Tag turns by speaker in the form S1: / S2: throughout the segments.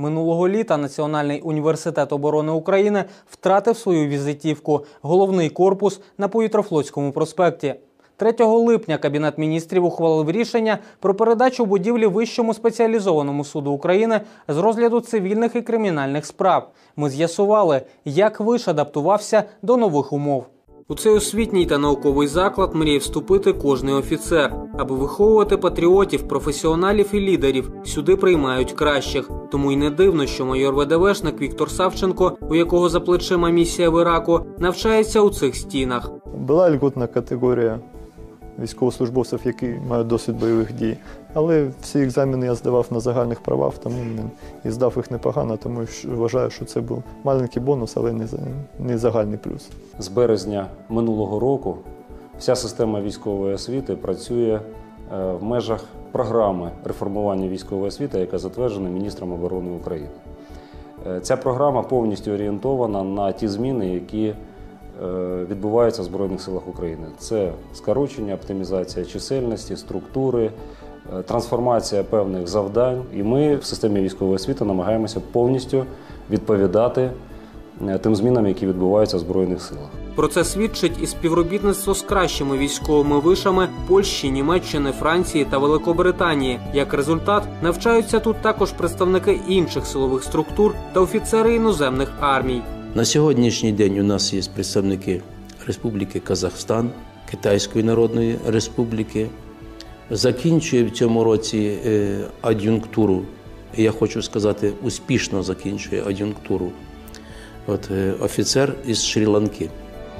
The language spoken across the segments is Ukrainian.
S1: Минулого літа Національний університет оборони України втратив свою візитівку головний корпус на Повітрофлотському проспекті. 3 липня Кабінет міністрів ухвалив рішення про передачу будівлі Вищому спеціалізованому суду України з розгляду цивільних і кримінальних справ. Ми з'ясували, як виш адаптувався до нових умов. У цей освітній та науковий заклад мріє вступити кожний офіцер, аби виховувати патріотів, професіоналів і лідерів. Сюди приймають кращих. Тому й не дивно, що майор ВДВшник Віктор Савченко, у якого за плечима місія в Іраку, навчається у цих стінах.
S2: Була льготна категорія військовослужбовців, які мають досвід бойових дій. Але всі екзамени я здавав на загальних правах, тому і здав їх непогано, тому що вважаю, що це був маленький бонус, але не, загальний плюс.
S3: З березня минулого року вся система військової освіти працює е, в межах програми реформування військової освіти, яка затверджена міністром оборони України. Е, Ця програма повністю орієнтована на ті зміни, які відбуваються в Збройних силах України. Це скорочення, оптимізація чисельності, структури, е, трансформація певних завдань. І ми в системі військової освіти намагаємося повністю відповідати е, тим змінам, які відбуваються в Збройних силах.
S1: Про це свідчить і співробітництво з кращими військовими вишами Польщі, Німеччини, Франції та Великобританії. Як результат, навчаються тут також представники інших силових структур та офіцери іноземних армій.
S4: На сьогоднішній день у нас є представники Республіки Казахстан, Китайської Народної Республіки. Закінчує в цьому році е, ад'юнктуру. Я хочу сказати, успішно закінчує ад'юнктуру. От е, офіцер із Шрі-Ланки.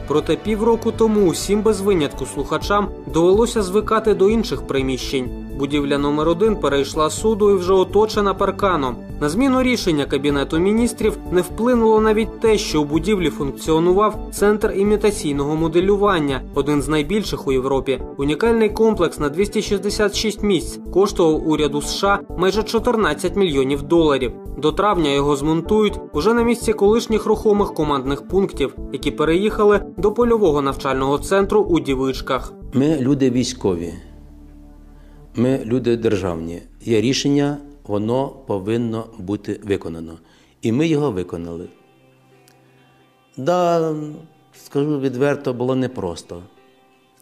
S1: Проте півроку тому усім без винятку слухачам довелося звикати до інших приміщень. Будівля номер один перейшла суду і вже оточена парканом. На зміну рішення кабінету міністрів не вплинуло навіть те, що у будівлі функціонував центр імітаційного моделювання, один з найбільших у Європі. Унікальний комплекс на 266 місць коштував уряду США майже 14 мільйонів доларів. До травня його змонтують уже на місці колишніх рухомих командних пунктів, які переїхали до польового навчального центру у Дівичках.
S4: Ми люди військові, ми люди державні. Є рішення, воно повинно бути виконано. І ми його виконали. Да, скажу відверто, було непросто.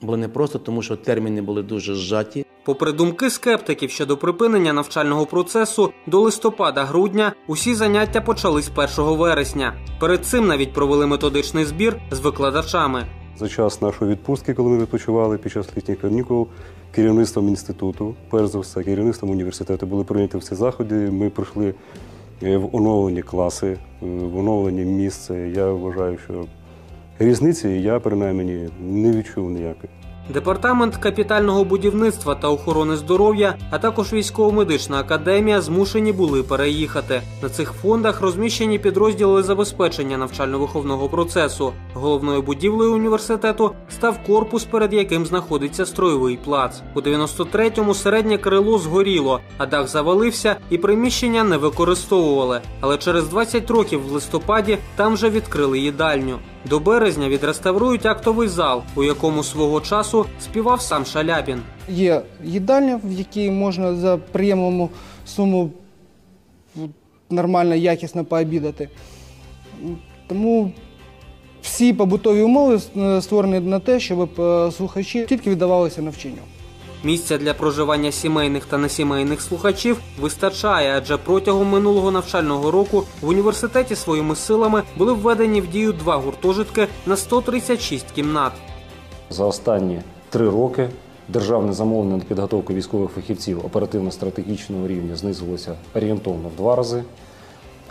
S4: Було непросто, тому що терміни були дуже зжаті.
S1: Попри думки скептиків щодо припинення навчального процесу, до листопада-грудня усі заняття почались 1 вересня. Перед цим навіть провели методичний збір з викладачами.
S5: За час нашої відпустки, коли ми відпочивали під час літніх канікул, керівництвом інституту, перш за все, керівництвом університету були прийняті всі заходи. Ми прийшли е, в оновлені класи, е, в оновлені місце. Я вважаю, що різниці я принаймні не відчув ніякої.
S1: Департамент капітального будівництва та охорони здоров'я, а також військово-медична академія змушені були переїхати. На цих фондах розміщені підрозділи забезпечення навчально-виховного процесу. Головною будівлею університету став корпус, перед яким знаходиться строєвий плац. У 93-му середнє крило згоріло, а дах завалився і приміщення не використовували. Але через 20 років в листопаді там вже відкрили їдальню. До березня відреставрують актовий зал, у якому свого часу співав сам Шалябін.
S6: Є їдальня, в якій можна за приємному суму нормально, якісно пообідати. Тому всі побутові умови е, створені на те, щоб е, слухачі тільки віддавалися навчанню.
S1: Місця для проживання сімейних та несімейних слухачів вистачає, адже протягом минулого навчального року в університеті своїми силами були введені в дію два гуртожитки на 136 кімнат.
S3: За останні три роки державне замовлення на підготовку військових фахівців оперативно-стратегічного рівня знизилося орієнтовно в два рази,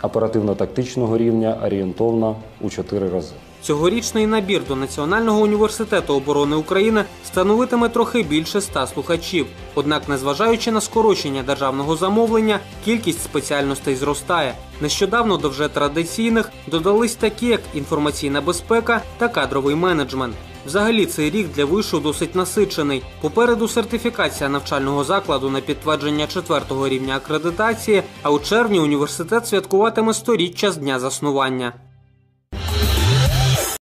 S3: оперативно-тактичного рівня орієнтовно у чотири рази.
S1: Цьогорічний набір до Національного університету оборони України становитиме трохи більше ста слухачів. Однак, незважаючи на скорочення державного замовлення, кількість спеціальностей зростає. Нещодавно до вже традиційних додались такі, як інформаційна безпека та кадровий менеджмент. Взагалі, цей рік для вишу досить насичений. Попереду сертифікація навчального закладу на підтвердження четвертого рівня акредитації. А у червні університет святкуватиме сторіччя з дня заснування.